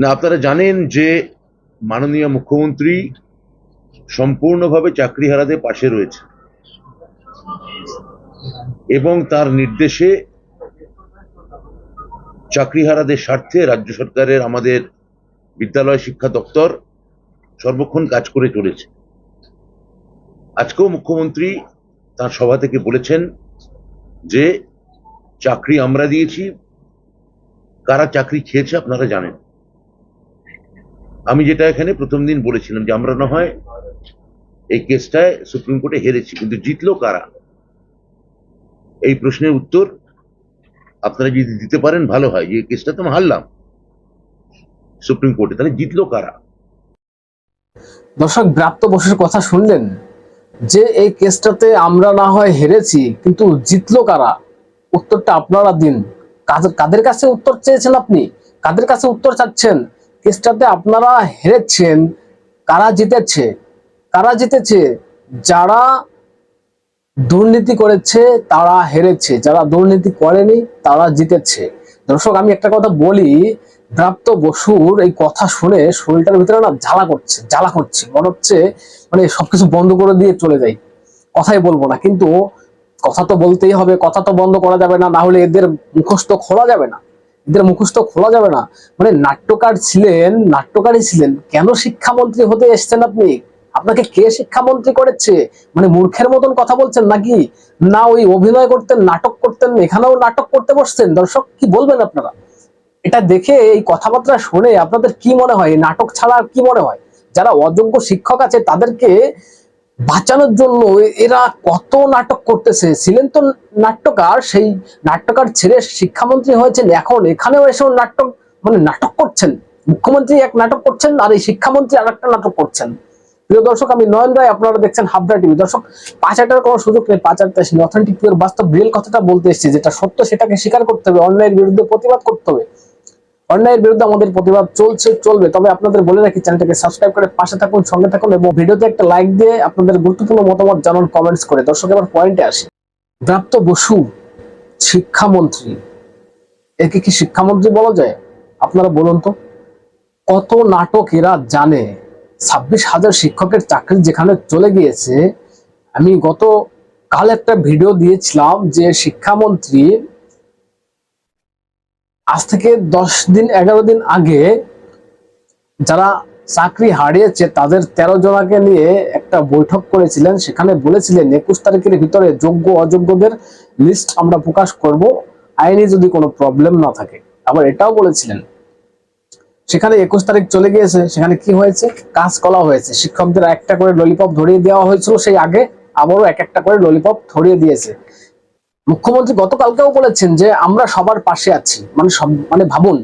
না, আপনারা জানেন যে মাননীয় মুখ্যমন্ত্রী সম্পূর্ণভাবে চাকরিহারাদের পাশে রয়েছে এবং তার নির্দেশে চাকরিহারাদের স্বার্থে রাজ্য সরকারের আমাদের বিদ্যালয় শিক্ষা দপ্তর সর্বক্ষণ কাজ করে চলেছে। আজকেও মুখ্যমন্ত্রী তার সভা থেকে বলেছেন যে, চাকরি আমরা দিয়েছি, কারা চাকরি খেয়েছে আপনারা জানেন। আমি যেটা এখানে প্রথম দিন বলেছিলাম যে আমরা না হয় এই কেসটায় সুপ্রিম কোর্টে হেরেছি, কিন্তু জিতলো কারা? এই প্রশ্নের উত্তর আপনারা যদি দিতে পারেন, ভালো হয়। যে কেসটা তো হারলাম। সুপ্রিম কোর্টে তাহলে জিতলো কারা? দর্শক, ব্রাপ্ত বসুর কথা শুনলেন যে এই কেসটাতে আমরা না হয় হেরেছি, কিন্তু জিতলো কারা? উত্তরটা আপনারা দিন। কাদের কাছে উত্তর চেয়েছেন আপনি? কাদের কাছে উত্তর চাচ্ছেন? কেসটাতে আপনারা হেরেছেন, কারা জিতেছে? কারা জিতেছে? যারা দুর্নীতি করেছে, তারা হেরেছে। যারা দুর্নীতি করেনি, তারা জিতেছে। দর্শক, আমি একটা কথা বলি প্রাপ্ত বসুর এই কথা শুনে শরীরটার ভিতরে না জ্বালা করছে জ্বালা করছে। মনে হচ্ছে মানে সবকিছু বন্ধ করে দিয়ে চলে যাই। কথাই বলব না, কিন্তু কথা তো বলতেই হবে, কথা তো বন্ধ করা যাবে না না হলে এদের মুখস্থ খোলা যাবে না। এদের মুখস্থ খোলা যাবে না। মানে নাট্যকার ছিলেন, নাট্যকারই ছিলেন, কেন শিক্ষামন্ত্রী হতে এসছেন আপনি? আপনাকে কে শিক্ষামন্ত্রী করেছে? মানে মূর্খের মতন কথা বলছেন নাকি? না, ওই অভিনয় করতেন, নাটক করতেন, এখানেও নাটক করতে বসছেন। দর্শক, কি বলবেন আপনারা? এটা দেখে এই কথাবার্তা শুনে আপনাদের কি মনে হয়? নাটক ছাড়া কি মনে হয়? যারা অযোগ্য শিক্ষক আছে তাদেরকে বাঁচানোর জন্য এরা কত নাটক করতেছে? ছিলেন তো নাট্যকার, সেই নাট্যকার ছেড়ে শিক্ষামন্ত্রী হয়েছেন। এখন এখানেও এসেও নাটক মানে নাটক করছেন। মুখ্যমন্ত্রী এক নাটক করছেন আর এই শিক্ষামন্ত্রী আর একটা নাটক করছেন। প্রিয় দর্শক, আমি নয়ন রায়, আপনারা দেখছেন হাবড়া টিভি। দর্শক, পাঁচ হাজার কোনো সুযোগ নেই, পাঁচ হাজার অথেন্টিক বাস্তব রিয়েল কথাটা বলতে এসেছি, যেটা সত্য সেটাকে স্বীকার করতে হবে, অন্যায়ের বিরুদ্ধে প্রতিবাদ করতে হবে। অন্যায়ের বিরুদ্ধে আমাদের প্রতিবাদ চলছে, চলবে। তবে আপনাদের বলে রাখি, চ্যানেলটাকে সাবস্ক্রাইব করে পাশে থাকুন, সঙ্গে থাকুন এবং ভিডিওতে একটা লাইক দিয়ে আপনাদের গুরুত্বপূর্ণ মতামত জানান কমেন্টস করে। দর্শক, এবার পয়েন্টে আসি। প্রাপ্ত বসু, শিক্ষামন্ত্রী। একে কি শিক্ষামন্ত্রী বলা যায়? আপনারা বলুন তো। কত নাটক এরা জানে? ছাব্বিশ হাজার শিক্ষকের চাকরি যেখানে চলে গিয়েছে। আমি গত কাল একটা ভিডিও দিয়েছিলাম যে শিক্ষামন্ত্রী আজ থেকে দশ দিন, এগারো দিন আগে যারা চাকরি হারিয়েছে, তাদের তেরো জনাকে নিয়ে একটা বৈঠক করেছিলেন। সেখানে বলেছিলেন, একুশ তারিখের ভিতরে যোগ্য, অযোগ্যদের লিস্ট আমরা প্রকাশ করব। আইনি যদি কোনো প্রবলেম না থাকে। আবার এটাও বলেছিলেন। সেখানে একুশ তারিখ চলে গিয়েছে। সেখানে কি হয়েছে? কাজ করা হয়েছে। শিক্ষকদের একটা করে ললিপপ ধরিয়ে দেওয়া হয়েছিল। সেই আগে আবারও এক একটা করে ললিপপ ধরিয়ে দিয়েছে। মুখ্যমন্ত্রী গতকালকেও বলেছেন যে আমরা সবার পাশে আছি। মানে মানে ভাবুন,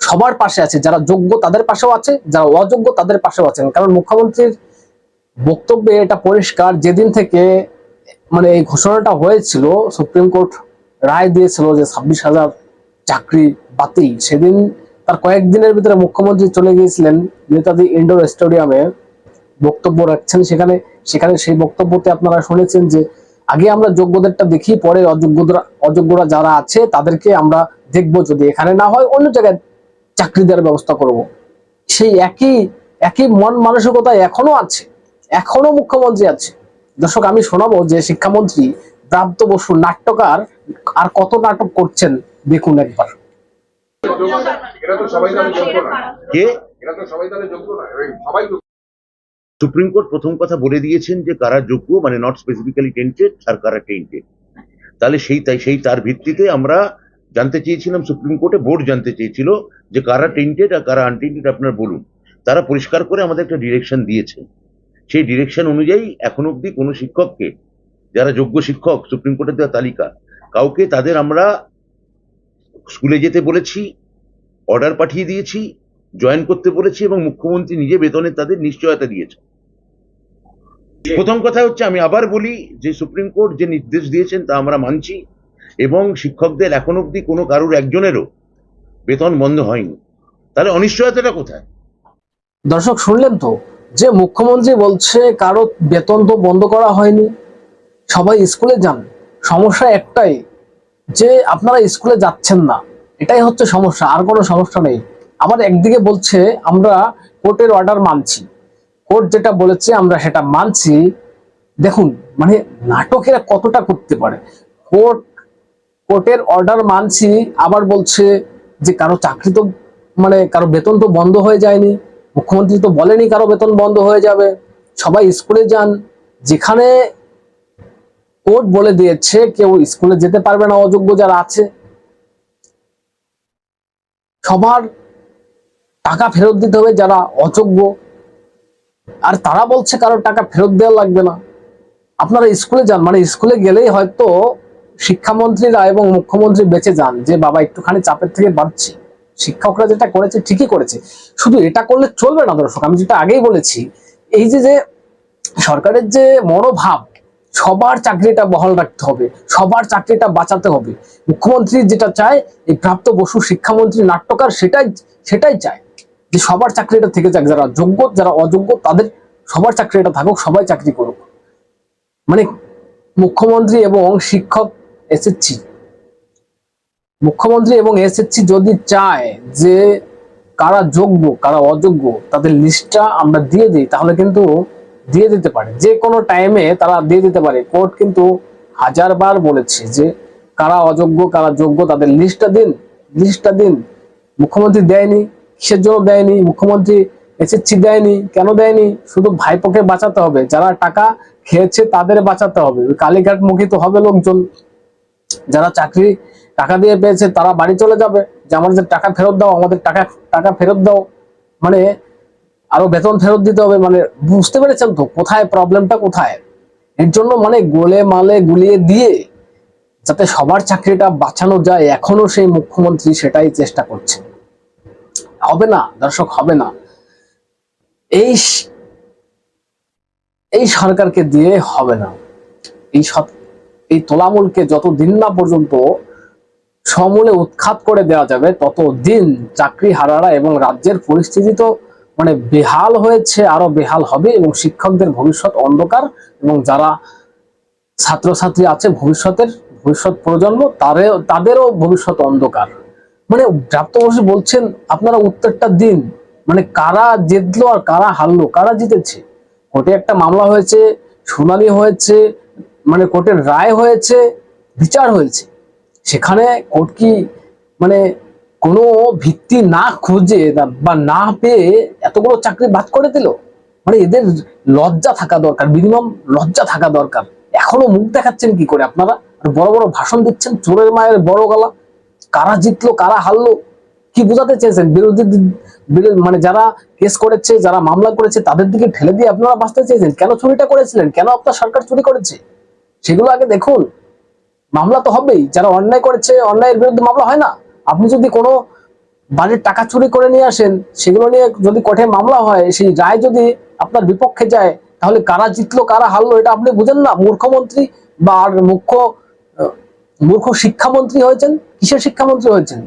সবার পাশে আছে, যারা যোগ্য তাদের পাশেও আছে, যারা অযোগ্য তাদের পাশেও আছেন। কারণ মুখ্যমন্ত্রীর বক্তব্যে এটা পরিষ্কার, যেদিন থেকে মানে এই ঘোষণাটা হয়েছিল, সুপ্রিম কোর্ট রায় দিয়েছিল যে ছাব্বিশ হাজার চাকরি বাতিল। সেদিন তার কয়েকদিনের ভিতরে মুখ্যমন্ত্রী চলে গিয়েছিলেন নেতাজি ইন্ডোর স্টেডিয়ামে বক্তব্য রাখছেন। সেখানে সেখানে সেই বক্তব্যতে আপনারা শুনেছেন যে আগে আমরা যোগ্যদেরটা দেখি পরে অযোগ্যরা অযোগ্যরা যারা আছে তাদেরকে আমরা দেখব যদি এখানে না হয় অন্য জায়গায় চাকরি দেওয়ার ব্যবস্থা করব। সেই একই একই মন মানসিকতা এখনও আছে এখনও মুখ্যমন্ত্রী আছে। দর্শক আমি শোনাবো যে শিক্ষামন্ত্রী প্রাপ্ত বসু নাট্যকার আর কত নাটক করছেন দেখুন একবার। এরা তো সবাই যোগ্য না। কে? এরা তো সবাই যোগ্য না এই সবাই যোগ্য সুপ্রিম কোর্ট প্রথম কথা বলে দিয়েছেন যে কারা যোগ্য মানে নট স্পেসিফিক্যালি টেন্টেড আর কারা টেন্টেড তাহলে সেই, তাই সেই তার ভিত্তিতে আমরা জানতে চেয়েছিলাম, সুপ্রিম কোর্টে বোর্ড জানতে চেয়েছিল যে কারা টেন্টেড আর কারা আনটেন্টেড আপনার বলুন। তারা পরিষ্কার করে আমাদের একটা ডিরেকশন দিয়েছে। সেই ডিরেকশন অনুযায়ী এখন অবধি কোনো শিক্ষককে, যারা যোগ্য শিক্ষক, সুপ্রিম কোর্টের দেওয়া তালিকা, কাউকে তাদের আমরা স্কুলে যেতে বলেছি অর্ডার পাঠিয়ে দিয়েছি জয়েন করতে বলেছি এবং মুখ্যমন্ত্রী নিজে বেতনে তাদের নিশ্চয়তা দিয়েছে প্রথম কথা হচ্ছে আমি আবার বলি, যে সুপ্রিম কোর্ট যে নির্দেশ দিয়েছেন তা আমরা মানছি, এবং শিক্ষকদের এখন অবধি কোনো কারুর একজনেরও বেতন বন্ধ হয়নি। তাহলে অনিশ্চয়তাটা কোথায়? দর্শক, শুনলেন তো? যে মুখ্যমন্ত্রী বলছে, কারও বেতন তো বন্ধ করা হয়নি। সবাই স্কুলে যান। সমস্যা একটাই, যে আপনারা স্কুলে যাচ্ছেন না। এটাই হচ্ছে সমস্যা, আর কোনো সমস্যা নেই। আবার একদিকে বলছে, আমরা কোর্টের অর্ডার মানছি। কোর্ট যেটা বলেছে, আমরা সেটা মানছি। দেখুন মানে নাটকেরা কতটা করতে পারে? কোর্ট, কোর্টের অর্ডার মানছি, আবার বলছে যে কারও চাকরি তো মানে কারও বেতন তো বন্ধ হয়ে যায়নি। মুখ্যমন্ত্রী তো বলেনি কারও বেতন বন্ধ হয়ে যাবে। সবাই স্কুলে যান। যেখানে কোর্ট বলে দিয়েছে, কেউ স্কুলে যেতে পারবে না, অযোগ্য যারা আছে। সবার টাকা ফেরত দিতে হবে যারা অযোগ্য। আর তারা বলছে কারও টাকা ফেরত দেওয়া লাগবে না। আপনারা স্কুলে যান মানে স্কুলে গেলেই হয়তো শিক্ষামন্ত্রীরা এবং মুখ্যমন্ত্রী বেঁচে যান যে, বাবা, একটুখানি চাপের থেকে বাড়ছি শিক্ষকরা যেটা করেছে, ঠিকই করেছে। শুধু এটা করলে চলবে না দর্শক, আমি যেটা আগেই বলেছি, এই যে যে সরকারের যে মনোভাব, সবার চাকরিটা বহাল রাখতে হবে, সবার চাকরিটা বাঁচাতে হবে। মুখ্যমন্ত্রী যেটা চায়, এই প্রাপ্ত বসু শিক্ষামন্ত্রী নাট্যকার সেটাই সেটাই চায়। যে সবার চাকরিটা থেকে যাক, যারা যোগ্য, যারা অযোগ্য, তাদের সবার চাকরিটা থাকুক, সবাই চাকরি করুক। মানে মুখ্যমন্ত্রী এবং শিক্ষক এসএসসি। মুখ্যমন্ত্রী এবং এসএসসি যদি চায় যে কারা যোগ্য, কারা অযোগ্য, তাদের লিস্টটা আমরা দিয়ে দিই, তাহলে কিন্তু দিয়ে দিতে পারে। যে কোনো টাইমে তারা দিয়ে দিতে পারে। কোর্ট কিন্তু হাজারবার বলেছে যে কারা অযোগ্য, কারা যোগ্য, তাদের লিস্টটা দিন লিস্টটা দিন। মুখ্যমন্ত্রী দেয়নি। কিসের জন্য দেয়নি, মুখ্যমন্ত্রী এসএসসি দেয়নি, কেন দেয়নি? শুধু ভাইপোকে বাঁচাতে হবে, যারা টাকা খেয়েছে তাদের বাঁচাতে হবে। কালীঘাট মুখী তো হবে লোকজন। যারা চাকরি টাকা দিয়ে পেয়েছে তারা বাড়ি চলে যাবে। যে আমাদের টাকা ফেরত দাও, আমাদের টাকা টাকা ফেরত দাও। মানে আরও বেতন ফেরত দিতে হবে মানে বুঝতে পেরেছেন তো কোথায় প্রবলেমটা কোথায়? এর জন্য মানে গোলে মালে গুলিয়ে দিয়ে যাতে সবার চাকরিটা বাঁচানো যায়, এখনও সেই মুখ্যমন্ত্রী সেটাই চেষ্টা করছে। হবে না, দর্শক হবে না। এই এই সরকারকে দিয়ে হবে না। এই এই তোলামূলকে যতদিন না পর্যন্ত সমূলে উৎখাত করে দেওয়া যাবে, তত দিন চাকরি হারারা এবং রাজ্যের পরিস্থিতি তো মানে বেহাল হয়েছে, আরও বেহাল হবে এবং শিক্ষকদের ভবিষ্যৎ অন্ধকার এবং যারা ছাত্রছাত্রী আছে ভবিষ্যতের, ভবিষ্যৎ প্রজন্ম, তারে, তাদেরও ভবিষ্যৎ অন্ধকার। মানে প্রাপ্তবয়স্ক বলছেন, আপনারা উত্তরটা দিন। মানে কারা জিতলো আর কারা হারলো, কারা জিতেছে? কোর্টে একটা মামলা হয়েছে, শুনানি হয়েছে মানে কোর্টের রায় হয়েছে, বিচার হয়েছে। সেখানে কোর্ট কি মানে কোনো ভিত্তি না খুঁজে বা না পেয়ে এতগুলো চাকরি বাদ করে দিল? মানে এদের লজ্জা থাকা দরকার মিনিমাম লজ্জা থাকা দরকার। এখনও মুখ দেখাচ্ছেন কি করে আপনারা? আর বড় বড় ভাষণ দিচ্ছেন, চোরের মায়ের বড় গলা। কারা জিতলো, কারা হারলো, কি বোঝাতে চেয়েছেন? বিরোধী মানে যারা কেস করেছে, যারা মামলা করেছে, তাদের দিকে ঠেলে দিয়ে আপনারা বাঁচতে চেয়েছেন। কেন চুরিটা করেছিলেন? কেন আপনার সরকার চুরি করেছে? সেগুলো আগে দেখুন। মামলা তো হবেই। যারা অন্যায় করেছে, অন্যায়ের বিরুদ্ধে মামলা হয় না। আপনি যদি কোনো বাড়ির টাকা চুরি করে নিয়ে আসেন, সেগুলো নিয়ে যদি কোর্টে মামলা হয়, সেই রায় যদি আপনার বিপক্ষে যায়, তাহলে কারা জিতলো, কারা হারলো, এটা আপনি বুঝেন না। মূর্খমন্ত্রী বা আর মুখ্য মূর্খ শিক্ষামন্ত্রী হয়েছেন? কিসের শিক্ষামন্ত্রী হয়েছেন?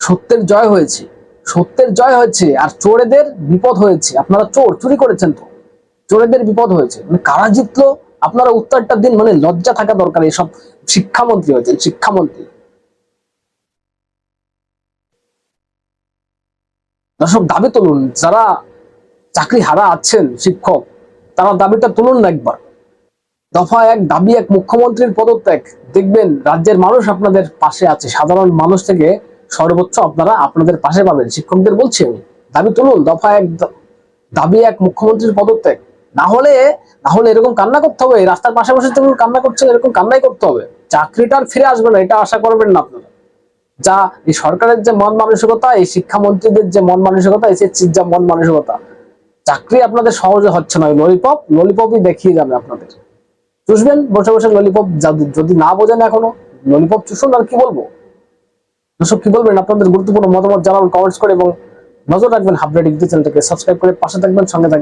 সত্যের জয় হয়েছে। সত্যের জয় হয়েছে আর চোরেদের বিপদ হয়েছে। আপনারা চোর, চুরি করেছেন তো। চোরেদের বিপদ হয়েছে। মানে কারা জিতলো? আপনারা উত্তরটা দিন। মানে লজ্জা থাকা দরকার এসব শিক্ষামন্ত্রী হয়েছেন, শিক্ষামন্ত্রী। দর্শক, দাবি তুলুন। যারা চাকরি হারা আছেন শিক্ষক, তারা দাবিটা তুলুন না একবার। দফা এক দাবি এক মুখ্যমন্ত্রীর পদত্যাগ। দেখবেন রাজ্যের মানুষ আপনাদের পাশে আছে। সাধারণ মানুষ থেকে সর্বোচ্চ আপনারা আপনাদের পাশে পাবেন। শিক্ষকদের বলছি আমি। দাবি তুলুন, দফা এক দাবি এক মুখ্যমন্ত্রীর পদত্যাগ। না হলে না হলে এরকম কান্না করতে হবে। রাস্তার পাশে বসে কান্না করছেন, এরকম কান্নাই করতে হবে। চাকরিটা আর ফিরে আসবে না, এটা আশা করবেন না আপনারা। যা এই সরকারের যে মন মানসিকতা, এই শিক্ষামন্ত্রীদের যে মন মানসিকতা এসএসসির যা মন মানসিকতা, চাকরি আপনাদের সহজে হচ্ছে না। ললিপপ ললিপপই দেখিয়ে যাবে আপনাদের। চুষবেন, বসে বসে ললিপপ যদি না বোঝেন এখনও ললিপপ চুষুন, আর কি বলব? দর্শক, কি বলবেন? আপনাদের গুরুত্বপূর্ণ মতামত জানান কমেন্টস করে, এবং নজর রাখবেন হাবড়া ডিগ্রি চ্যানেলটাকে সাবস্ক্রাইব করে পাশে থাকবেন, সঙ্গে থাকবেন।